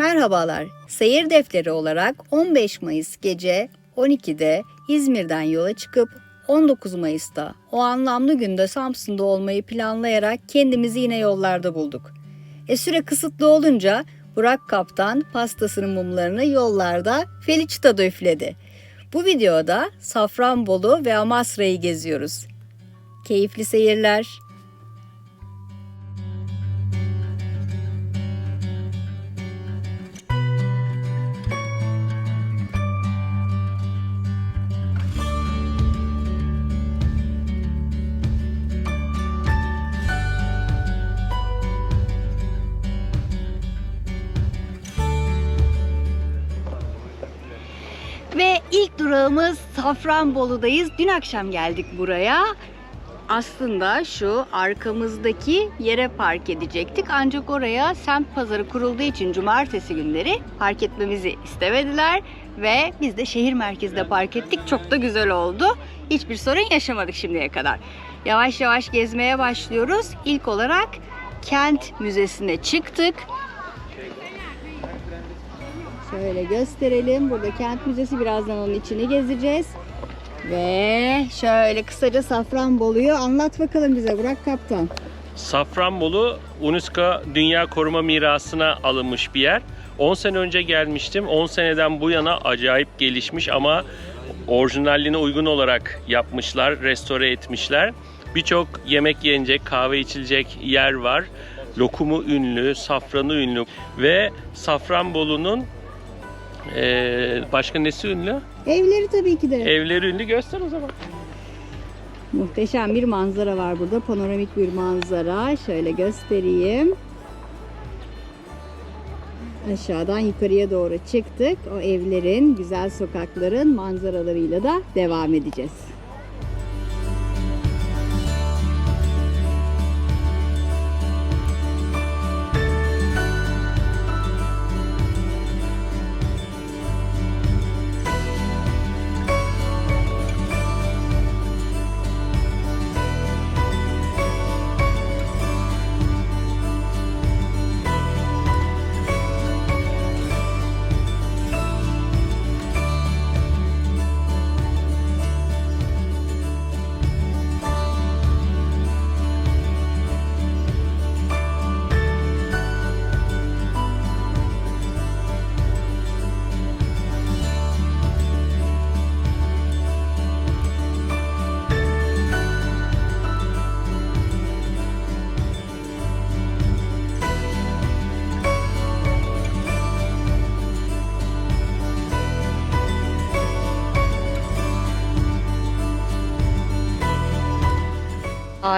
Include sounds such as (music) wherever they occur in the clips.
Merhabalar. Seyir defteri olarak 15 Mayıs gece 12'de İzmir'den yola çıkıp 19 Mayıs'ta o anlamlı günde Samsun'da olmayı planlayarak kendimizi yine yollarda bulduk. E süre kısıtlı olunca Burak Kaptan pastasının mumlarını yollarda Felicitada üfledi. Bu videoda Safranbolu ve Amasra'yı geziyoruz. Keyifli seyirler. Durağımız Safranbolu'dayız. Dün akşam geldik buraya. Aslında şu arkamızdaki yere park edecektik. Ancak oraya semt pazarı kurulduğu için cumartesi günleri park etmemizi istemediler. Ve biz de şehir merkezinde park ettik. Çok da güzel oldu. Hiçbir sorun yaşamadık şimdiye kadar. Yavaş yavaş gezmeye başlıyoruz. İlk olarak Kent Müzesi'ne çıktık. Şöyle gösterelim. Burada Kent Müzesi birazdan onun içini gezeceğiz. Ve şöyle kısaca Safranbolu'yu anlat bakalım bize Burak Kaptan. Safranbolu UNESCO Dünya Koruma Mirası'na alınmış bir yer. 10 sene önce gelmiştim. 10 seneden bu yana acayip gelişmiş ama orijinalliğine uygun olarak yapmışlar, restore etmişler. Birçok yemek yenecek, kahve içilecek yer var. Lokumu ünlü, safranı ünlü ve Safranbolu'nun eee, başka nesi ünlü? Evleri tabii ki de. Evleri ünlü göster o zaman. Muhteşem bir manzara var burada. Panoramik bir manzara. Şöyle göstereyim. Aşağıdan yukarıya doğru çıktık. O evlerin, güzel sokakların manzaralarıyla da devam edeceğiz.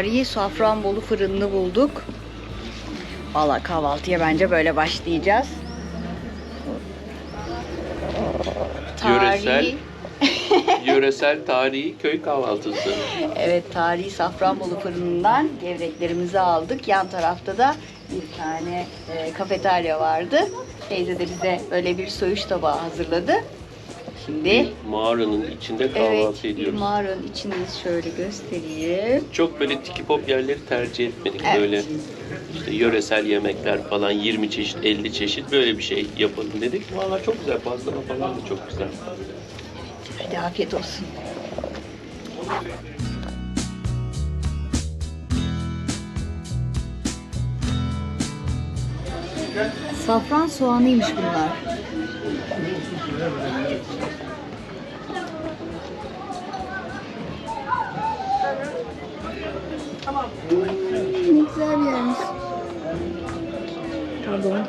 Tarihi Safranbolu fırınını bulduk. Valla kahvaltıya bence böyle başlayacağız. Yöresel. (laughs) Yöresel tarihi köy kahvaltısı. Evet, tarihi Safranbolu fırınından gevreklerimizi aldık. Yan tarafta da bir tane e, kafeterya vardı. Teyze de bize böyle bir söğüş tabağı hazırladı. Şimdi Mağaranın içinde evet, kahvaltı bir ediyoruz. mağaranın içindeyiz. Şöyle göstereyim. Çok böyle tiki pop yerleri tercih etmedik. Evet. Böyle işte yöresel yemekler falan 20 çeşit 50 çeşit böyle bir şey yapalım dedik. Valla çok güzel pazlama falan da çok güzel. Hadi afiyet olsun. Safran soğanıymış bunlar. Hmm, ne güzel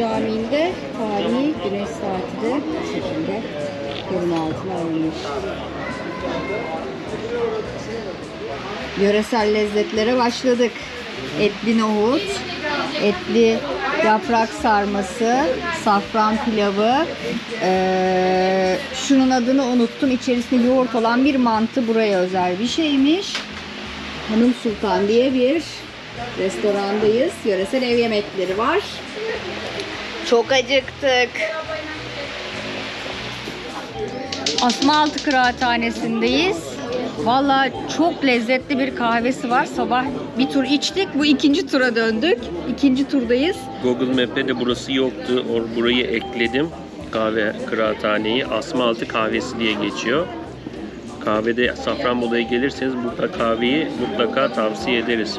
Camii'nde tarihi güneş saati de şekilde koruma altına alınmış. Yöresel lezzetlere başladık. Etli nohut, etli yaprak sarması, safran pilavı. Ee, şunun adını unuttum. İçerisinde yoğurt olan bir mantı buraya özel bir şeymiş. Hanım Sultan diye bir restorandayız. Yöresel ev yemekleri var. Çok acıktık. Asmaltı Kıraathanesi'ndeyiz. Valla çok lezzetli bir kahvesi var. Sabah bir tur içtik. Bu ikinci tura döndük. İkinci turdayız. Google Map'te de burası yoktu. Or burayı ekledim. Kahve kıraathaneyi Asmaltı kahvesi diye geçiyor. Kahvede Safranbolu'ya gelirseniz burada kahveyi mutlaka tavsiye ederiz.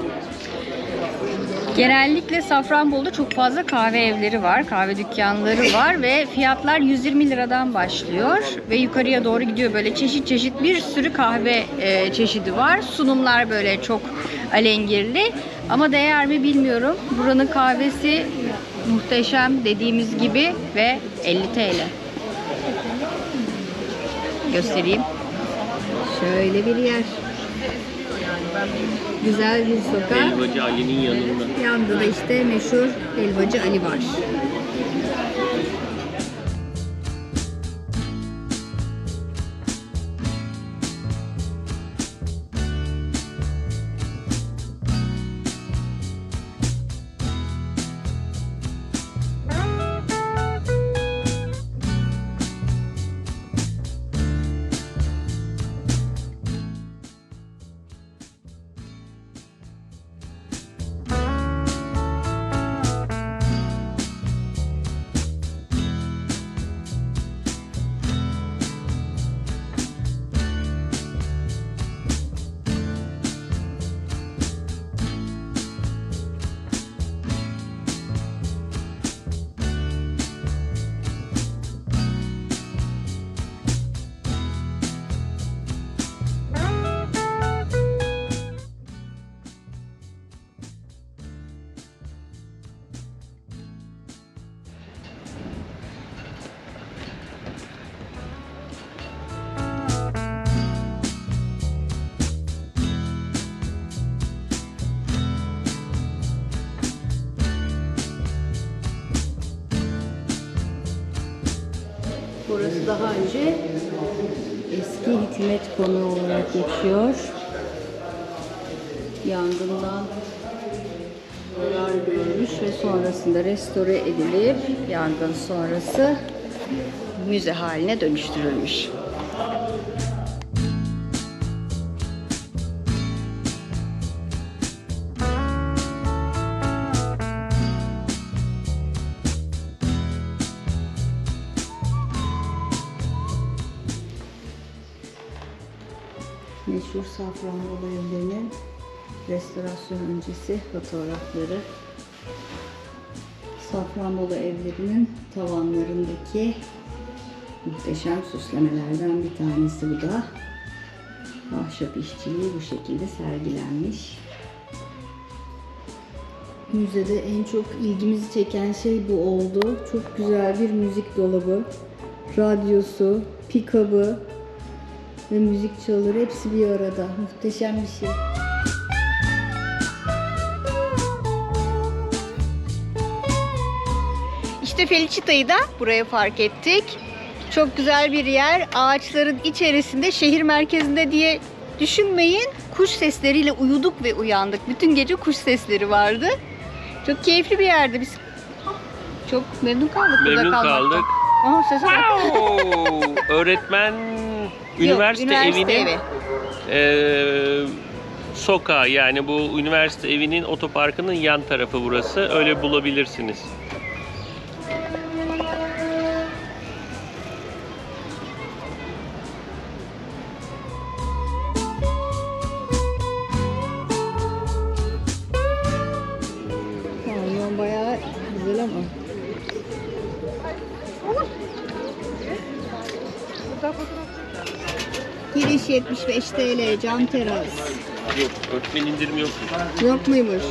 Genellikle Safranbolu'da çok fazla kahve evleri var, kahve dükkanları var ve fiyatlar 120 liradan başlıyor ve yukarıya doğru gidiyor. Böyle çeşit çeşit bir sürü kahve e, çeşidi var. Sunumlar böyle çok alengirli ama değer mi bilmiyorum. Buranın kahvesi muhteşem dediğimiz gibi ve 50 TL. Göstereyim. Şöyle bir yer. Güzel bir sokak. Helvacı Ali'nin yanında. Yanında da işte meşhur helvacı Ali var. Daha önce eski hükümet konağı olarak geçiyor. Yangından zarar görmüş ve sonrasında restore edilip yangın sonrası müze haline dönüştürülmüş. Safranbolu evlerinin restorasyon öncesi fotoğrafları. Safranbolu evlerinin tavanlarındaki muhteşem süslemelerden bir tanesi bu da. Ahşap işçiliği bu şekilde sergilenmiş. Müzede en çok ilgimizi çeken şey bu oldu. Çok güzel bir müzik dolabı, radyosu, pikabı, ve müzik çalır hepsi bir arada. Muhteşem bir şey. İşte Felicita'yı da buraya park ettik. Çok güzel bir yer. Ağaçların içerisinde şehir merkezinde diye düşünmeyin. Kuş sesleriyle uyuduk ve uyandık. Bütün gece kuş sesleri vardı. Çok keyifli bir yerdi. Biz çok memnun kaldık burada Memnun kalmaktan. kaldık. Aa, sese bak. (laughs) Öğretmen üniversite, üniversite evinin evi. eee, sokağı yani bu üniversite evinin otoparkının yan tarafı burası. Öyle bulabilirsiniz. Giriş 75 TL cam teras. Yok, öğretmen indirim yok. Yok muymuş?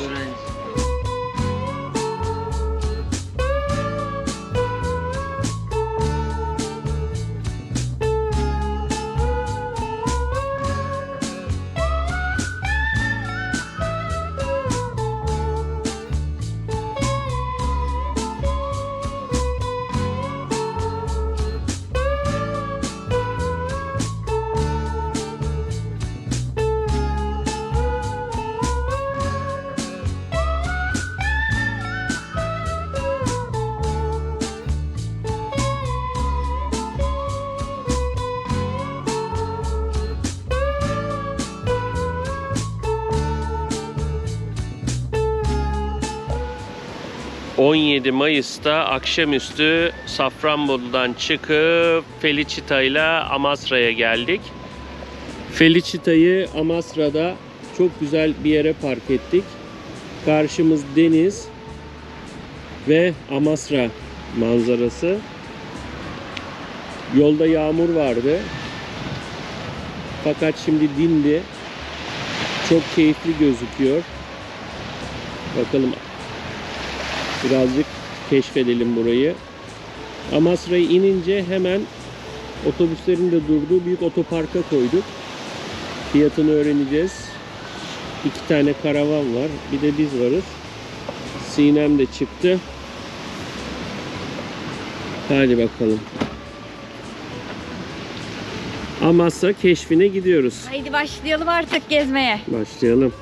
17 Mayıs'ta akşamüstü Safranbolu'dan çıkıp Felicita ile Amasra'ya geldik. Felicita'yı Amasra'da çok güzel bir yere park ettik. Karşımız deniz ve Amasra manzarası. Yolda yağmur vardı. Fakat şimdi dindi. Çok keyifli gözüküyor. Bakalım birazcık keşfedelim burayı. Amasra'ya inince hemen otobüslerin de durduğu büyük otoparka koyduk. Fiyatını öğreneceğiz. İki tane karavan var. Bir de biz varız. Sinem de çıktı. Hadi bakalım. Amasra keşfine gidiyoruz. Haydi başlayalım artık gezmeye. Başlayalım.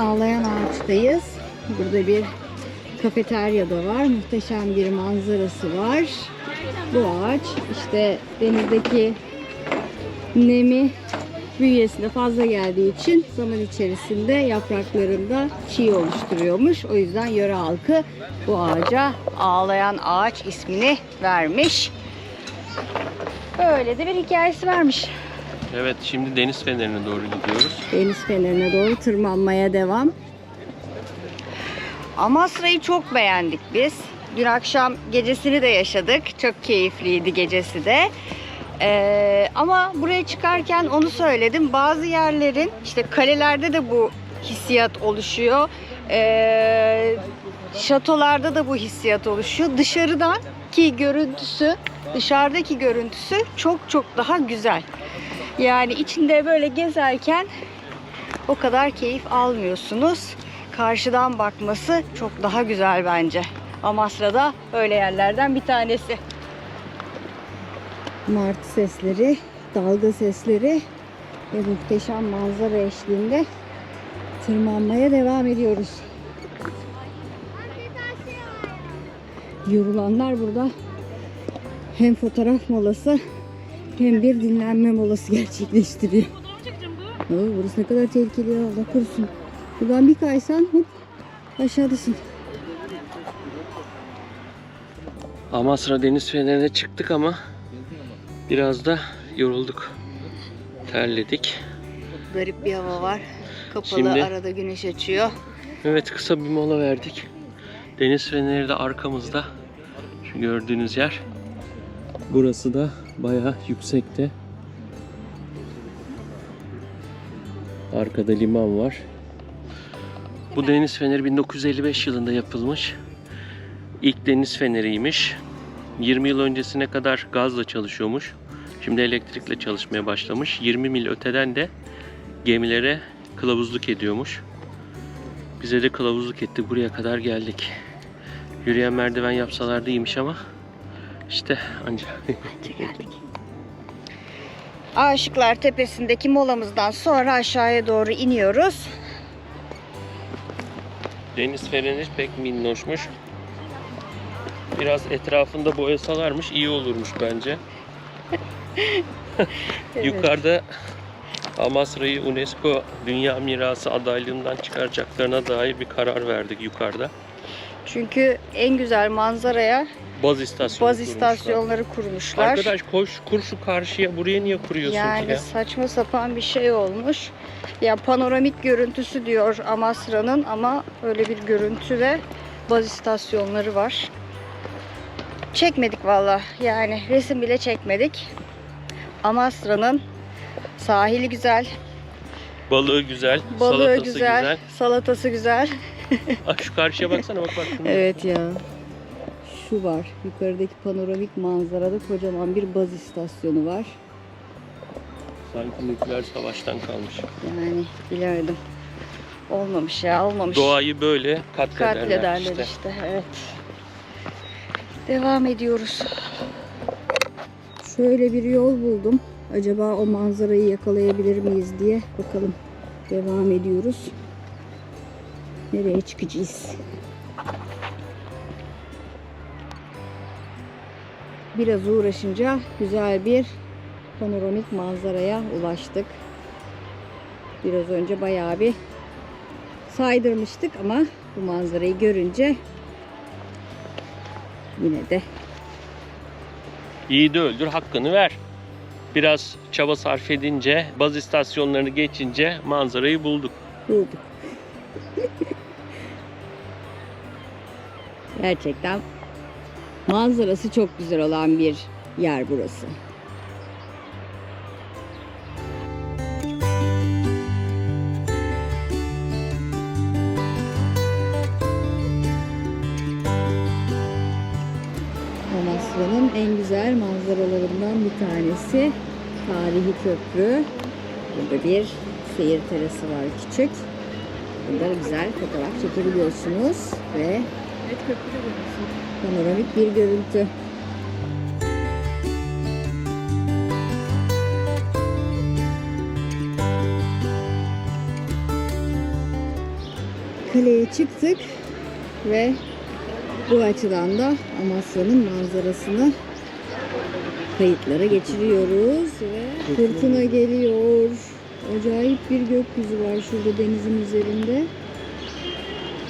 Ağlayan Ağaç'tayız. Burada bir kafeterya da var. Muhteşem bir manzarası var. Bu ağaç işte denizdeki nemi bünyesinde fazla geldiği için zaman içerisinde yapraklarında çiğ oluşturuyormuş. O yüzden yöre halkı bu ağaca ağlayan ağaç ismini vermiş. Böyle de bir hikayesi varmış. Evet şimdi deniz fenerine doğru gidiyoruz. Deniz fenerine doğru tırmanmaya devam. Amasra'yı çok beğendik biz. Dün akşam gecesini de yaşadık. Çok keyifliydi gecesi de. Ee, ama buraya çıkarken onu söyledim. Bazı yerlerin işte kalelerde de bu hissiyat oluşuyor. Ee, şatolarda da bu hissiyat oluşuyor. Dışarıdan ki görüntüsü, dışarıdaki görüntüsü çok çok daha güzel. Yani içinde böyle gezerken o kadar keyif almıyorsunuz. Karşıdan bakması çok daha güzel bence. Amasra'da öyle yerlerden bir tanesi. Martı sesleri, dalga sesleri ve muhteşem manzara eşliğinde tırmanmaya devam ediyoruz. Yorulanlar burada hem fotoğraf molası hem bir dinlenme molası (laughs) gerçekleştiriyor. Oo, burası ne kadar tehlikeli ya Allah korusun. Buradan bir kaysan hop aşağıdasın. Amasra Deniz Feneri'ne çıktık ama biraz da yorulduk. Terledik. Garip bir hava var. Kapalı Şimdi- arada güneş açıyor. Evet kısa bir mola verdik. Deniz Feneri de arkamızda. Şu gördüğünüz yer. Burası da bayağı yüksekte. Arkada liman var. Bu deniz feneri 1955 yılında yapılmış. İlk deniz feneriymiş. 20 yıl öncesine kadar gazla çalışıyormuş. Şimdi elektrikle çalışmaya başlamış. 20 mil öteden de gemilere kılavuzluk ediyormuş. Bize de kılavuzluk etti. Buraya kadar geldik. Yürüyen merdiven yapsalardı iyiymiş ama İşte anca. geldik. Aşıklar Tepesi'ndeki molamızdan sonra aşağıya doğru iniyoruz. Deniz feneri pek minnoşmuş. Biraz etrafında boyasalarmış iyi olurmuş bence. Evet. (laughs) Yukarıda Amasra'yı UNESCO Dünya Mirası adaylığından çıkaracaklarına dair bir karar verdik yukarıda. Çünkü en güzel manzaraya Baz istasyonu baz istasyonları kurmuşlar. Arkadaş koş kur şu karşıya buraya niye kuruyorsun yani ki ya? saçma sapan bir şey olmuş. Ya panoramik görüntüsü diyor Amasra'nın ama öyle bir görüntü ve baz istasyonları var. Çekmedik valla. Yani resim bile çekmedik. Amasra'nın sahili güzel, Balığı güzel, balığı salatası güzel, güzel. salatası güzel. Ah, şu karşıya baksana bak bak. Evet ya. Şu var. Yukarıdaki panoramik manzarada kocaman bir baz istasyonu var. Sanki nükleer savaştan kalmış. Yani bilemedim. Olmamış ya, olmamış. Doğayı böyle katlederler, Katlederler işte. işte. Evet. Devam ediyoruz. Şöyle bir yol buldum. Acaba o manzarayı yakalayabilir miyiz diye bakalım. Devam ediyoruz. Nereye çıkacağız? Biraz uğraşınca güzel bir panoramik manzaraya ulaştık. Biraz önce bayağı bir saydırmıştık ama bu manzarayı görünce yine de İyi de öldür, hakkını ver. Biraz çaba sarf edince, baz istasyonlarını geçince manzarayı bulduk. bulduk. (laughs) Gerçekten manzarası çok güzel olan bir yer burası. Amasra'nın en güzel manzaralarından bir tanesi tarihi köprü. Burada bir seyir terası var küçük. Burada güzel fotoğraf çekebiliyorsunuz ve panoramik bir görüntü. Kaleye çıktık ve bu açıdan da Amasya'nın manzarasını kayıtlara geçiriyoruz ve fırtına geliyor. Acayip bir gökyüzü var şurada denizin üzerinde.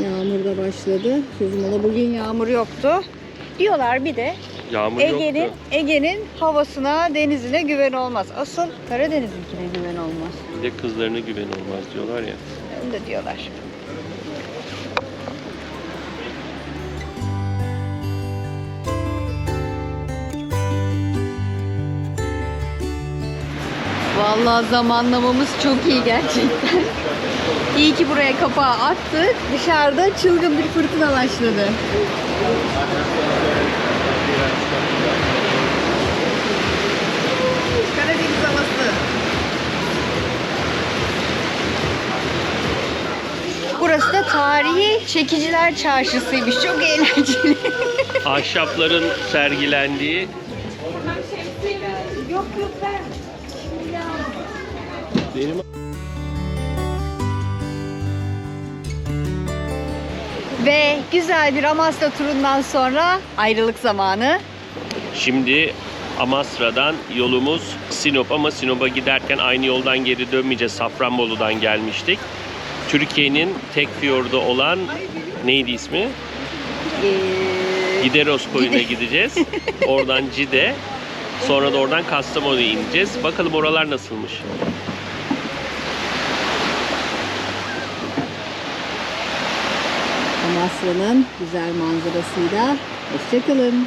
Yağmur da başladı. Ola bugün yağmur yoktu. Diyorlar bir de Yağmur Ege'nin yoktu. Ege'nin havasına, denizine güven olmaz. Asıl Karadeniz'inkine güven olmaz. Bir de kızlarına güven olmaz diyorlar ya. Onu da diyorlar. Vallahi zamanlamamız çok iyi gerçekten. İyi ki buraya kapağı attık. Dışarıda çılgın bir fırtına başladı. Karadeniz havası. Burası da tarihi çekiciler çarşısıymış. Çok eğlenceli. Ahşapların sergilendiği yok yok ben. Benim Ve güzel bir Amasya turundan sonra ayrılık zamanı. Şimdi Amasra'dan yolumuz Sinop ama Sinop'a giderken aynı yoldan geri dönmeyeceğiz. Safranbolu'dan gelmiştik. Türkiye'nin tek fiyordu olan neydi ismi? Ee, Gideros koyuna Gide- gideceğiz. (laughs) Oradan Cide. Sonra da oradan Kastamonu'ya ineceğiz. Bakalım oralar nasılmış. Amasya'nın güzel manzarasıyla hoşçakalın.